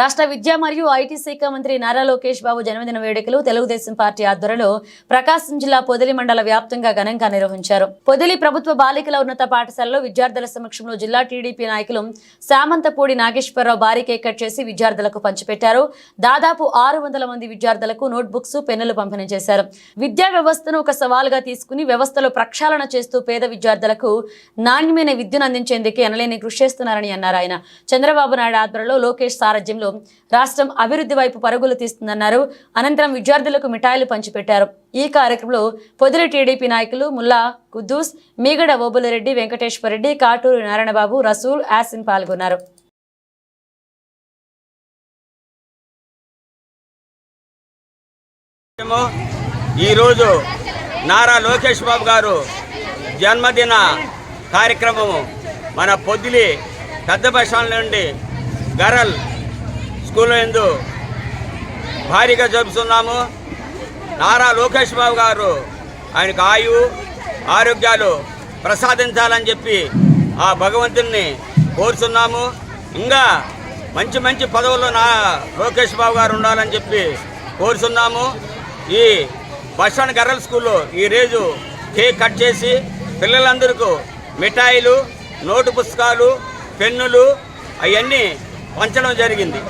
రాష్ట్ర విద్యా మరియు ఐటీ శాఖ మంత్రి నారా లోకేష్ బాబు జన్మదిన వేడుకలు తెలుగుదేశం పార్టీ ఆధ్వర్యంలో ప్రకాశం జిల్లా పొదిలి మండల వ్యాప్తంగా ఘనంగా నిర్వహించారు. పొదిలి ప్రభుత్వ బాలికల ఉన్నత పాఠశాలలో విద్యార్థుల సమక్షంలో జిల్లా టీడీపీ నాయకులు సామంతపూడి నాగేశ్వరరావు భారీ కేక్ కట్ చేసి విద్యార్థులకు పంచిపెట్టారు. దాదాపు ఆరు వందల మంది విద్యార్థులకు నోట్ బుక్స్ పెన్నులు పంపిణీ చేశారు. విద్యా వ్యవస్థను ఒక సవాలుగా తీసుకుని వ్యవస్థలో ప్రక్షాళన చేస్తూ పేద విద్యార్థులకు నాణ్యమైన విద్యను అందించేందుకే ఎనలేని కృషి చేస్తున్నారని అన్నారు ఆయన. చంద్రబాబు నాయుడు ఆధ్వర్యంలో లోకేష్ సారథ్యంలో రాష్ట్రం అభివృద్ధి వైపు పరుగులు తీస్తుందన్నారు. అనంతరం విద్యార్థులకు మిఠాయిలు పంచిపెట్టారు. ఈ కార్యక్రమంలో పొదిలి టీడీపీ నాయకులు ముల్లా కుద్దూస్ మీగడ ఓబులరెడ్డి వెంకటేశ్వరరెడ్డి కాటూరు నారాయణబాబు రసూల్ యాసిన్ పాల్గొన్నారు. ఈరోజు నారా లోకేష్ బాబు గారు జన్మదిన కార్యక్రమము మన పొద్దులి పెద్ద బస్టాండ్ నుండి గరల్ స్కూల్ ఎందు భారీగా జరుపుతున్నాము. నారా లోకేష్ బాబు గారు ఆయనకు ఆయు ఆరోగ్యాలు ప్రసాదించాలని చెప్పి ఆ భగవంతుని కోరుతున్నాము ఇంకా మంచి మంచి పదవుల్లో నా లోకేష్ బాబు గారు ఉండాలని చెప్పి కోరుతున్నాము ఈ బస్టాండ్ గర్రల్ స్కూల్లో ఈరోజు కేక్ కట్ చేసి పిల్లలందరికీ మిఠాయిలు నోటు పుస్తకాలు పెన్నులు అవన్నీ పంచడం జరిగింది.